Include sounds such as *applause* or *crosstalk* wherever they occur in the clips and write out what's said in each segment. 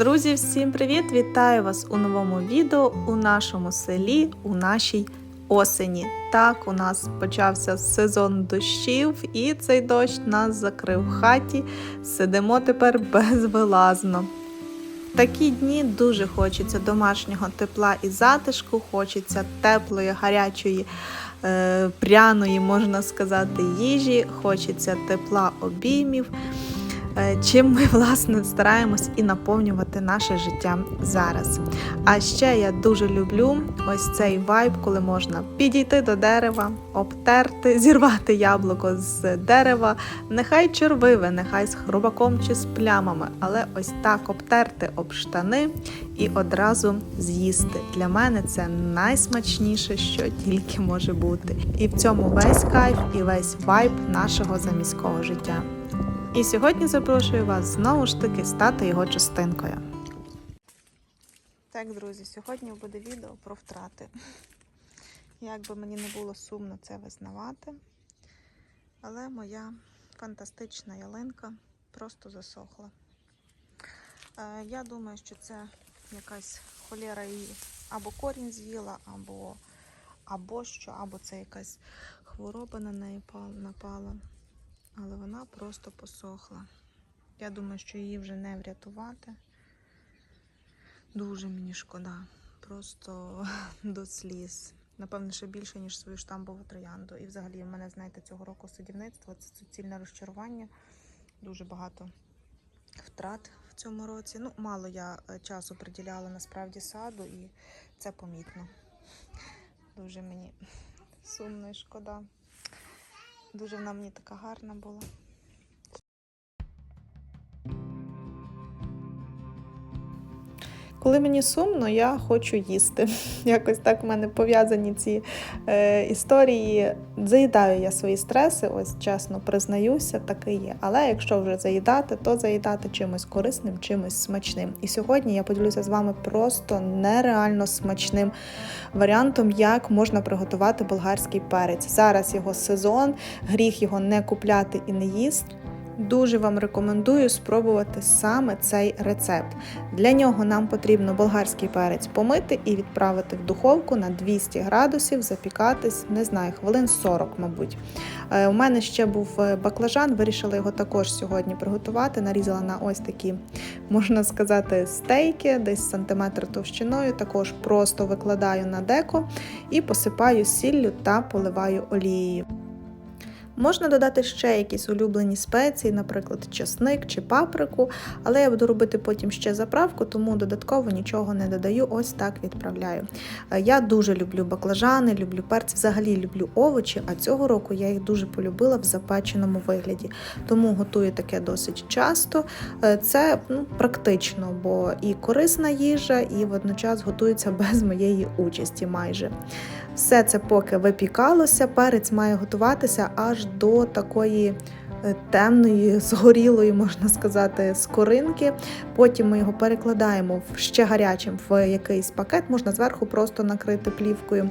Друзі, всім привіт! Вітаю вас у новому відео у нашому селі, у нашій осені. Так, у нас почався сезон дощів, і цей дощ нас закрив в хаті. Сидимо тепер безвилазно. В такі дні дуже хочеться домашнього тепла і затишку, хочеться теплої, гарячої, е, пряної, можна сказати, їжі, хочеться тепла обіймів. Е, Чим ми *laughs* власне стараємось і наповнювати наше життя зараз. А ще я дуже люблю ось цей вайб, коли можна підійти до дерева, обтерти, *laughs* зірвати яблуко з дерева, нехай червиве, нехай з хробаком чи з плямами, але ось так обтерти об штани і одразу з'їсти. Для мене це найсмачніше, що тільки може бути. І в цьому весь кайф і весь вайб нашого заміського життя. І сьогодні запрошую вас знову ж таки стати його частинкою. Так, друзі, сьогодні буде відео про втрати. Як би мені не було сумно це визнавати, але моя фантастична ялинка просто засохла. Е, Я думаю, що це якась холєра її або корінь з'їла, або, або що, або це якась хвороба на неї напала але вона просто посохла. Я думаю, що її вже не врятувати. Дуже мені шкода. Просто *laughs* до сліз. Напевно, ще більше, ніж свою штамбову троянду. І взагалі в мене, знаєте, цього року садівництво це суцільне розчарування. Дуже багато втрат в цьому році. Ну, мало я е, часу приділяла насправді саду, і це помітно. Дуже мені *laughs* сумно і шкода. Дуже вона мені така гарна була. Коли мені сумно, я хочу їсти. *laughs* Якось так в мене пов'язані ці е, історії. Заїдаю я свої стреси, ось чесно признаюся, таке є. Але якщо вже заїдати, то заїдати чимось корисним, чимось смачним. І сьогодні я поділюся з вами просто нереально смачним варіантом, як можна приготувати болгарський перець. Зараз його сезон, гріх його не купляти і не їсти. Дуже вам рекомендую спробувати саме цей рецепт. Для нього нам потрібно болгарський перець помити і відправити в духовку на 200 градусів, запікатись, не знаю, хвилин 40, мабуть. Е, У мене ще був е, баклажан, вирішила його також сьогодні приготувати. Нарізала на ось такі, можна сказати, стейки, десь сантиметр товщиною. Також просто викладаю на деко і посипаю сіллю та поливаю олією. Можна додати ще якісь улюблені спеції, наприклад, чесник чи паприку, але я буду робити потім ще заправку, тому додатково нічого не додаю, ось так відправляю. Е, Я дуже люблю баклажани, люблю перці, взагалі люблю овочі, а цього року я їх дуже полюбила в запеченому вигляді. Тому готую таке досить часто. Е, Це ну, практично, бо і корисна їжа, і водночас готується *laughs* без моєї участі майже. Все це поки випікалося, перець має готуватися аж до такої е, темної, *laughs* згорілої, можна сказати, скоринки. Потім ми його перекладаємо в ще гарячим в якийсь пакет, можна зверху просто накрити плівкою.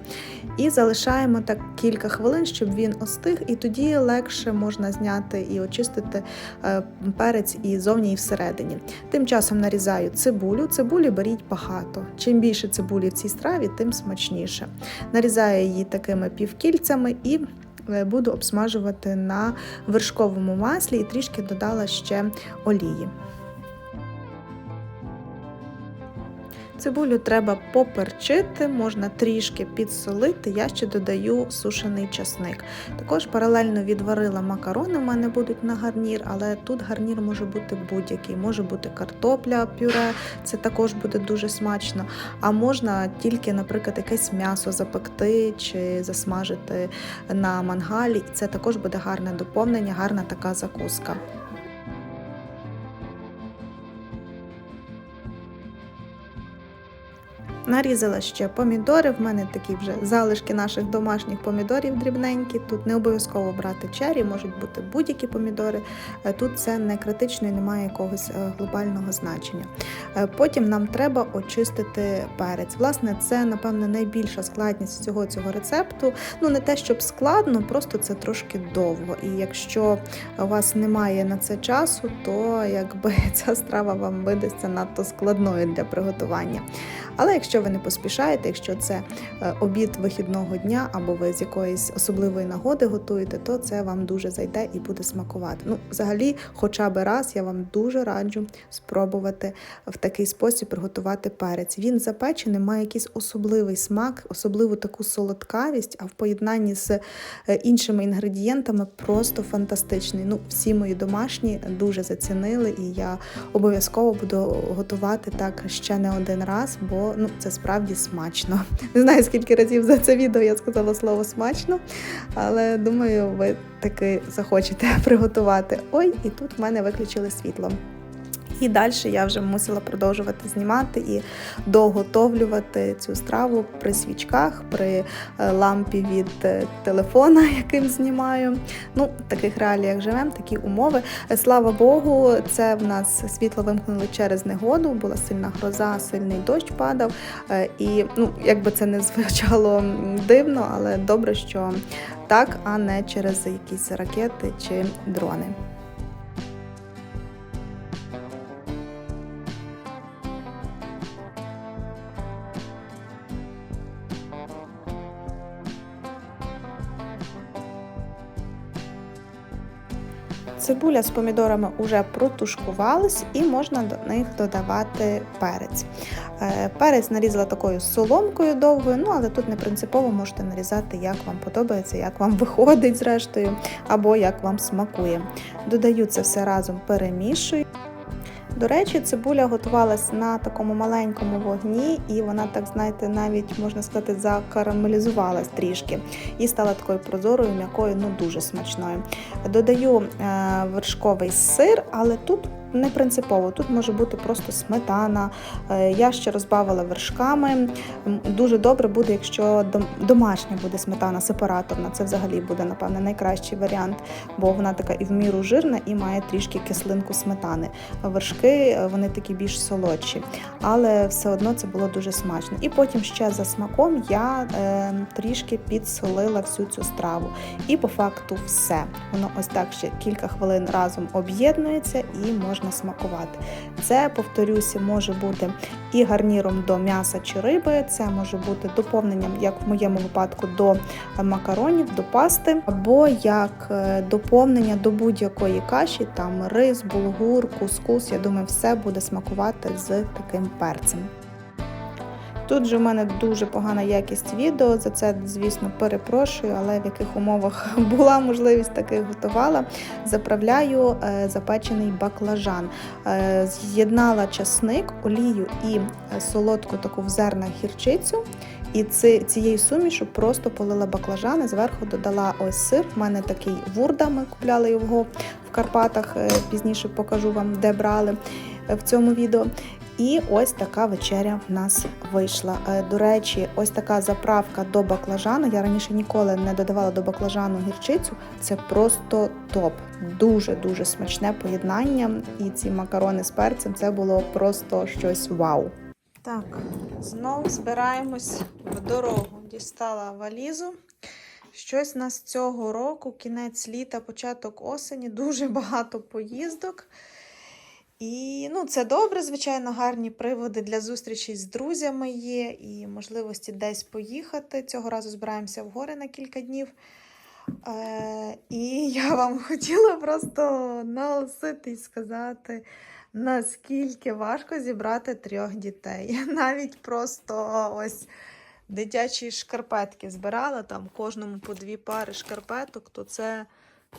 І залишаємо так кілька хвилин, щоб він остиг, і тоді легше можна зняти і очистити е, перець і зовні, і всередині. Тим часом нарізаю цибулю. Цибулі беріть багато. Чим більше цибулі в цій страві, тим смачніше. Нарізаю її такими півкільцями і е, буду обсмажувати на вершковому маслі і трішки додала ще олії. Цибулю треба поперчити, можна трішки підсолити. Я ще додаю сушений часник. Також паралельно відварила макарони, в мене будуть на гарнір, але тут гарнір може бути будь-який. Може бути картопля, пюре, це також буде дуже смачно. А можна тільки, наприклад, якесь м'ясо запекти чи засмажити на мангалі. Це також буде гарне доповнення, гарна така закуска. Нарізала ще помідори. В мене такі вже залишки наших домашніх помідорів дрібненькі. Тут не обов'язково брати чері, можуть бути будь-які помідори. Е, Тут це не критично і немає якогось е, глобального значення. Е, Потім нам треба очистити перець. Власне, це, напевне, найбільша складність всього цього рецепту. Ну, не те, щоб складно, просто це трошки довго. І якщо у вас немає на це часу, то якби *laughs* ця страва вам видасться надто складною для приготування. Але якщо ви не поспішаєте, якщо це е, обід вихідного дня або ви з якоїсь особливої нагоди готуєте, то це вам дуже зайде і буде смакувати. Ну, взагалі, хоча б раз я вам дуже раджу спробувати в такий спосіб приготувати перець. Він запечений, має якийсь особливий смак, особливу таку солодкавість, а в поєднанні з е, іншими інгредієнтами просто фантастичний. Ну, всі мої домашні дуже зацінили, і я обов'язково буду готувати так ще не один раз, бо ну це справді смачно. *laughs* Не знаю, скільки разів за це відео я сказала слово смачно, але думаю, ви таки захочете *laughs* приготувати. Ой, і тут в мене виключили світло. І далі я вже мусила продовжувати знімати і доготовлювати цю страву при свічках, при е, лампі від е, телефона, *laughs* яким знімаю. Ну, в таких реаліях живемо, такі умови. Е, Слава Богу, це в нас світло вимкнули через негоду, була сильна гроза, сильний дощ падав. І ну, якби це не звучало дивно, але добре, що так, а не через якісь ракети чи дрони. Цибуля з помідорами вже протушкувались і можна до них додавати перець. Е, Перець нарізала такою соломкою довгою, ну але тут не принципово можете нарізати, як вам подобається, як вам *laughs* виходить зрештою, або як вам смакує. Додаю це все разом, перемішую. До речі, цибуля готувалась на такому маленькому вогні, і вона, так знаєте, навіть можна сказати, закарамелізувалась трішки і стала такою прозорою, м'якою, ну дуже смачною. Додаю е, вершковий сир, але тут не принципово, тут може бути просто сметана. Е, Я ще розбавила вершками. Дуже добре буде, якщо домашня буде сметана сепараторна. Це взагалі буде, напевне, найкращий варіант, бо вона така і в міру жирна і має трішки кислинку сметани. Вершки е, вони такі більш солодші, але все одно це було дуже смачно. І потім ще за смаком я е, трішки підсолила всю цю страву. І по факту все. Воно ось так ще кілька хвилин разом об'єднується і можна смакувати. Це, повторюся, може бути і гарніром до м'яса чи риби, це може бути доповненням, як в моєму випадку, до макаронів, до пасти, або як е, доповнення до будь-якої каші, там рис, булгур, кускус. Я думаю, все буде смакувати з таким перцем. Тут же в мене дуже погана якість відео. За це, звісно, перепрошую, але в яких умовах *laughs* була можливість таких готувала. Заправляю е, запечений баклажан. Е, З'єднала часник, олію і е, солодку таку в зернах гірчицю. І цією сумішу просто полила баклажани, зверху додала ось сир. В мене такий вурда, ми купляли його в Карпатах. Пізніше покажу вам, де брали в цьому відео. І ось така вечеря в нас вийшла. Е, До речі, ось така заправка до баклажану. Я раніше ніколи не додавала до баклажану гірчицю. Це просто топ. Дуже-дуже смачне поєднання. І ці макарони з перцем це було просто щось вау. Так, знов збираємось в дорогу. Дістала валізу. Щось у нас цього року, кінець літа, початок осені, дуже багато поїздок. І ну, це добре, звичайно, гарні приводи для зустрічей з друзями є і можливості десь поїхати. Цього разу збираємося в гори на кілька днів. Е, і *laughs* я вам хотіла просто наголосити і сказати, наскільки важко зібрати трьох дітей. *laughs* Навіть просто ось дитячі шкарпетки збирала, там кожному по дві пари шкарпеток, то це.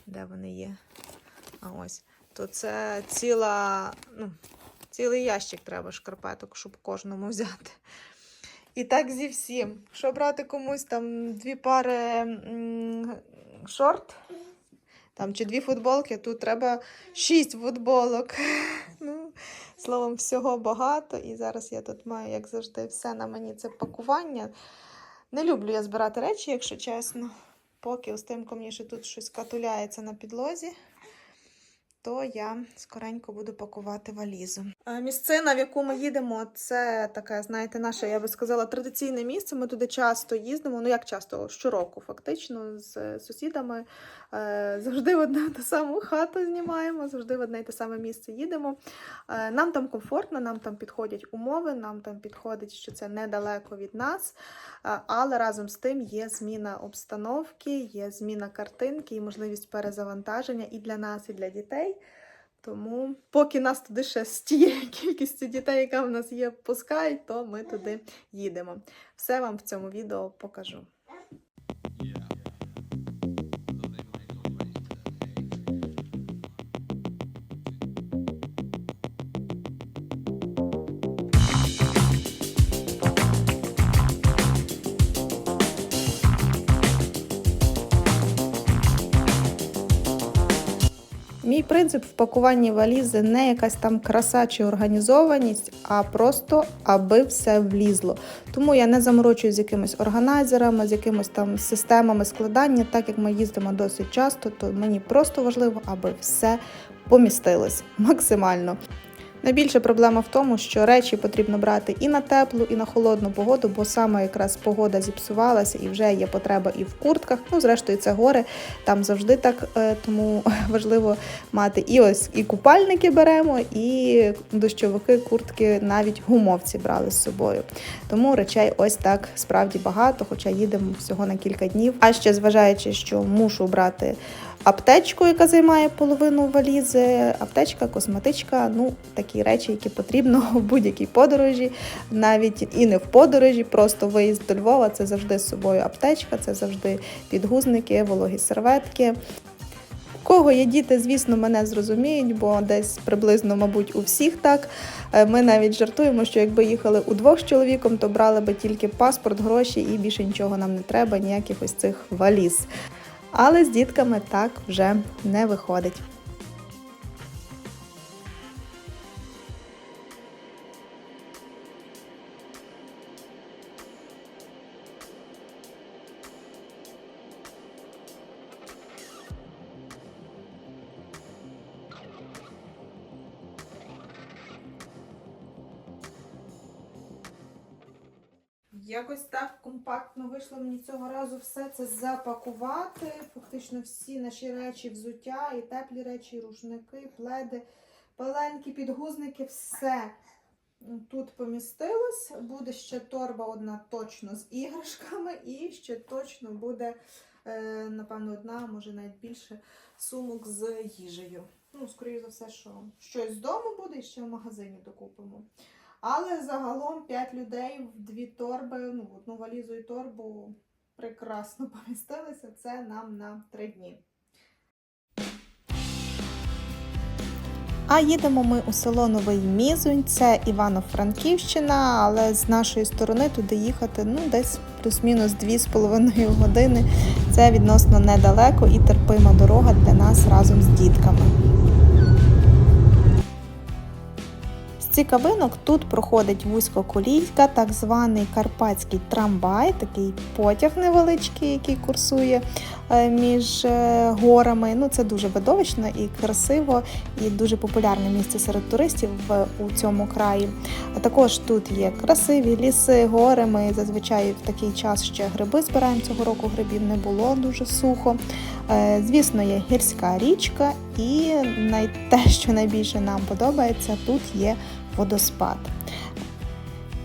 Де вони є? А ось то це ціла, ну, цілий ящик треба шкарпеток, щоб кожному взяти. І так зі всім. Що брати комусь там дві пари м, шорт, там, чи дві футболки, тут треба шість футболок. *laughs* Ну, Словом, всього багато. І зараз я тут маю, як завжди, все на мені це пакування. Не люблю я збирати речі, якщо чесно. Поки Устимко мені ще тут щось катуляється на підлозі, то я скоренько буду пакувати валізу. Е, Місцина, в яку ми їдемо, це таке, знаєте, наше, я би сказала, традиційне місце. Ми туди часто їздимо. Ну як часто, щороку, фактично, з сусідами. Е, Завжди в одну ту саму хату знімаємо, завжди в одне й те саме місце їдемо. Е, Нам там комфортно, нам там підходять умови, нам там підходить, що це недалеко від нас. Але разом з тим є зміна обстановки, є зміна картинки і можливість перезавантаження і для нас, і для дітей. Тому, поки нас туди ще з тією *laughs* кількістю дітей, яка в нас є, пускають, то ми туди їдемо. Все вам в цьому відео покажу. Мій принцип в пакуванні валізи не якась там краса чи організованість, а просто аби все влізло. Тому я не заморочуюсь з якимись органайзерами, з якимись там системами складання, так як ми їздимо досить часто, то мені просто важливо, аби все помістилось максимально. Найбільша проблема в тому, що речі потрібно брати і на теплу, і на холодну погоду, бо саме якраз погода зіпсувалася і вже є потреба і в куртках. Ну, зрештою, це гори, там завжди так, е, тому *laughs* важливо мати і ось і купальники беремо, і дощовики, куртки, навіть гумовці брали з собою. Тому речей ось так справді багато, хоча їдемо всього на кілька днів. А ще зважаючи, що мушу брати аптечку, яка займає половину валізи, аптечка, косметичка, ну такі речі, які потрібно *laughs* в будь-якій подорожі, навіть і не в подорожі, просто виїзд до Львова це завжди з собою аптечка, це завжди підгузники, вологі серветки. Кого є діти, звісно, мене зрозуміють, бо десь приблизно, мабуть, у всіх так. Е, Ми навіть жартуємо, що якби їхали удвох з чоловіком, то брали би тільки паспорт, гроші і більше нічого нам не треба, ніяких ось цих валіз. Але з дітками так вже не виходить. Якось так компактно вийшло мені цього разу все це запакувати. Фактично всі наші речі, взуття, і теплі речі, і рушники, пледи, пеленки, підгузники, все тут помістилось. Буде ще торба одна точно з іграшками, і ще точно буде, е, напевно, одна, може навіть більше сумок з їжею. Ну, скоріше за все, що щось з дому буде і ще в магазині докупимо. Але загалом 5 людей в дві торби, ну, одну валізу і торбу прекрасно *laughs* помістилися. Це нам на 3 дні. А їдемо ми у село Новий Мізунь, це Івано-Франківщина, але з нашої сторони туди їхати ну, десь плюс-мінус 2,5 години. Це відносно недалеко і терпима дорога для нас разом з дітками. Цікавинок тут проходить вузькоколійка, так званий карпатський трамвай, такий потяг невеличкий, який курсує е, між е, горами. Ну, Це дуже видовищно і красиво, і дуже популярне місце серед туристів у цьому краї. А також тут є красиві ліси, гори. Ми зазвичай в такий час ще гриби збираємо. Цього року грибів не було дуже сухо. Е, Звісно, є гірська річка, і те, що найбільше нам подобається, тут є водоспад.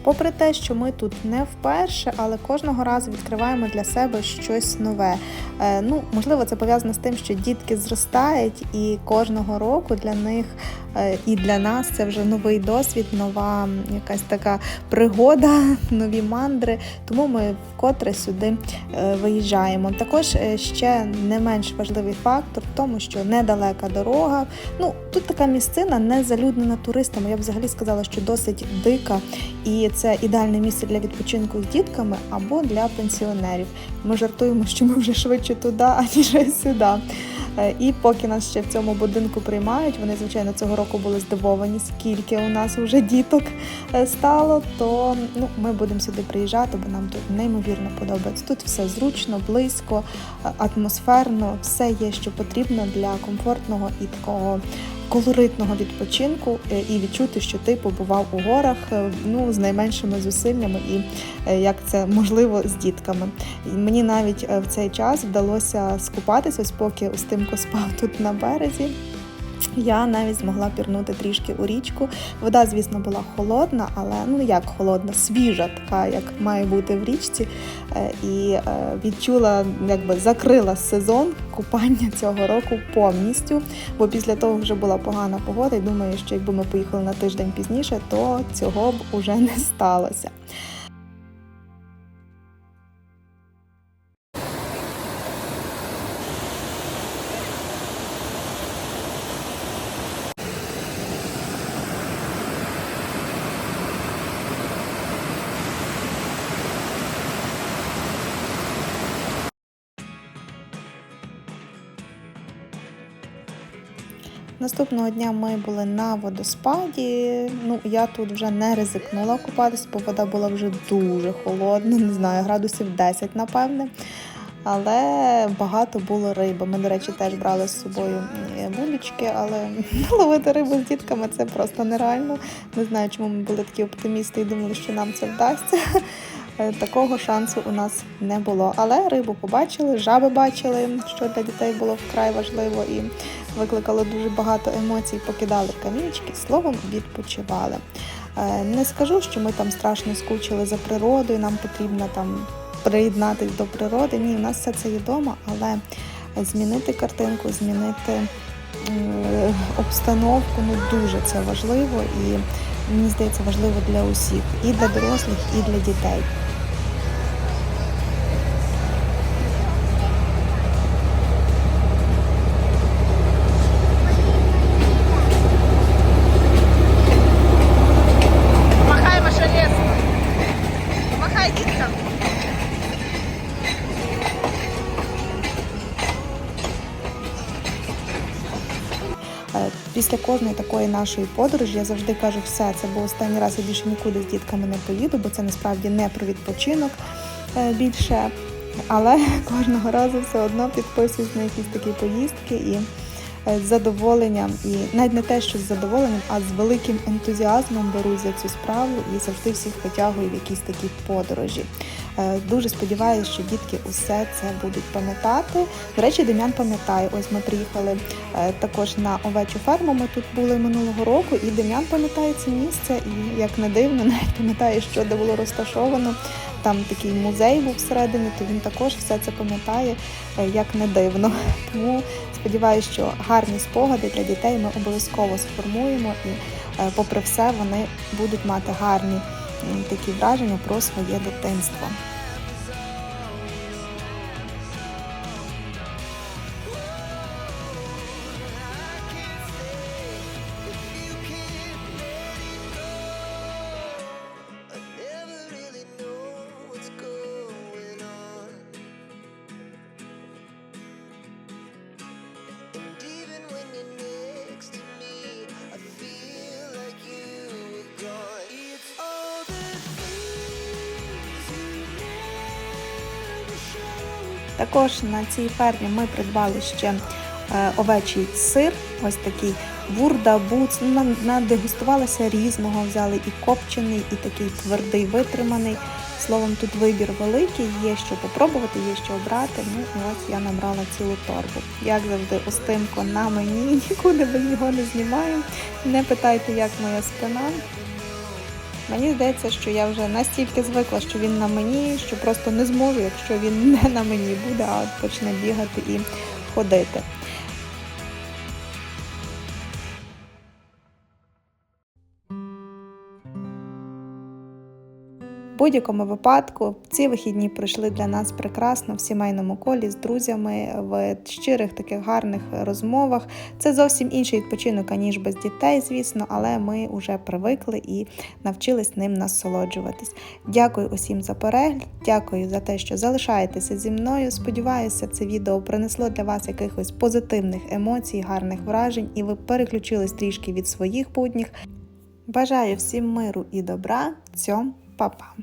Попри те, що ми тут не вперше, але кожного разу відкриваємо для себе щось нове. Е, ну, можливо, це пов'язано з тим, що дітки зростають, і кожного року для них е, і для нас це вже новий досвід, нова якась така пригода, *laughs* нові мандри. Тому ми вкотре сюди е, виїжджаємо. Також ще не менш важливий фактор в тому, що недалека дорога. Ну тут така місцина не залюднена туристами. Я б взагалі сказала, що досить дика, і це ідеальне місце для відпочинку з дітками або для пенсіонерів. Ми жартуємо, що ми вже швидше туди, *laughs* аніж сюди. Е, І поки нас ще в цьому будинку приймають, вони, звичайно, цього року були здивовані, скільки у нас вже діток е, стало, то ну, ми будемо сюди приїжджати, бо нам тут неймовірно подобається. Тут все зручно, близько, е, атмосферно, все є, що потрібно для комфортного і такого колоритного відпочинку е, і відчути, що ти побував у горах е, ну, з найменшими зусиллями і е, як це можливо з дітками. Мені навіть в цей час вдалося скупатися, ось поки Устимко спав тут на березі. Я навіть змогла пірнути трішки у річку. Вода, звісно, була холодна, але ну як холодна, свіжа, така як має бути в річці. Е, І е, відчула, якби закрила сезон купання *laughs* цього року повністю. Бо після того вже була погана погода, і думаю, що якби ми поїхали на тиждень пізніше, то цього б уже не сталося. Наступного дня ми були на водоспаді. Ну, я тут вже не ризикнула купатися, бо вода була вже дуже холодна, не знаю, градусів 10, напевне. Але багато було риби. Ми, до речі, теж брали з собою е, вулички, але *laughs* ловити рибу з дітками це просто нереально. Не знаю, чому ми були такі оптимісти і думали, що нам це вдасться. Е, Такого шансу у нас не було. Але рибу побачили, жаби бачили, що для дітей було вкрай важливо і викликало дуже багато емоцій. Покидали камінчики, словом, відпочивали. Е, Не скажу, що ми там страшно скучили за природою, нам потрібно там приєднатись до природи. Ні, у нас все це є вдома, але змінити картинку, змінити е, обстановку ну дуже це важливо і мені здається важливо для усіх, і для дорослих, і для дітей. Після кожної такої нашої подорожі я завжди кажу, все, це був останній раз, я більше нікуди з дітками не поїду, бо це насправді не про відпочинок е, більше. Але *laughs* кожного разу все одно підписуюсь на якісь такі поїздки і з задоволенням, і навіть не те, що з задоволенням, а з великим ентузіазмом берусь за цю справу і завжди всіх витягую в якісь такі подорожі. Е, Дуже сподіваюся, що дітки усе це будуть пам'ятати. До речі, Дем'ян пам'ятає. Ось ми приїхали е, також на овечу ферму. Ми тут були минулого року, і Дем'ян пам'ятає це місце. І як не дивно, *laughs* навіть пам'ятає, що де було розташовано. Там такий музей був всередині, то він також все це пам'ятає, е, як не дивно. *laughs* Тому сподіваюся, що гарні спогади для дітей ми обов'язково сформуємо і, е, попри все, вони будуть мати гарні такі враження про своє дитинство. Також на цій фермі ми придбали ще е, овечий сир, ось такий бурда, буц. Ну, надегустувалися різного, взяли і копчений, і такий твердий, витриманий. Словом, тут вибір великий, є що попробувати, є що обрати. Ну і ось я набрала цілу торбу. Як завжди, устимко на мені, *laughs* нікуди без нього не знімаю. Не питайте, як моя спина. Мені здається, що я вже настільки звикла, що він на мені, що просто не зможу, якщо він не на мені буде, а почне бігати і ходити. Будь-якому випадку ці вихідні пройшли для нас прекрасно в сімейному колі з друзями, в щирих таких гарних розмовах. Це зовсім інший відпочинок, аніж без дітей, звісно, але ми вже привикли і навчились ним насолоджуватись. Дякую усім за перегляд, дякую за те, що залишаєтеся зі мною. Сподіваюся, це відео принесло для вас якихось позитивних емоцій, гарних вражень, і ви переключились трішки від своїх будніх. Бажаю всім миру і добра. Цьом, па-па!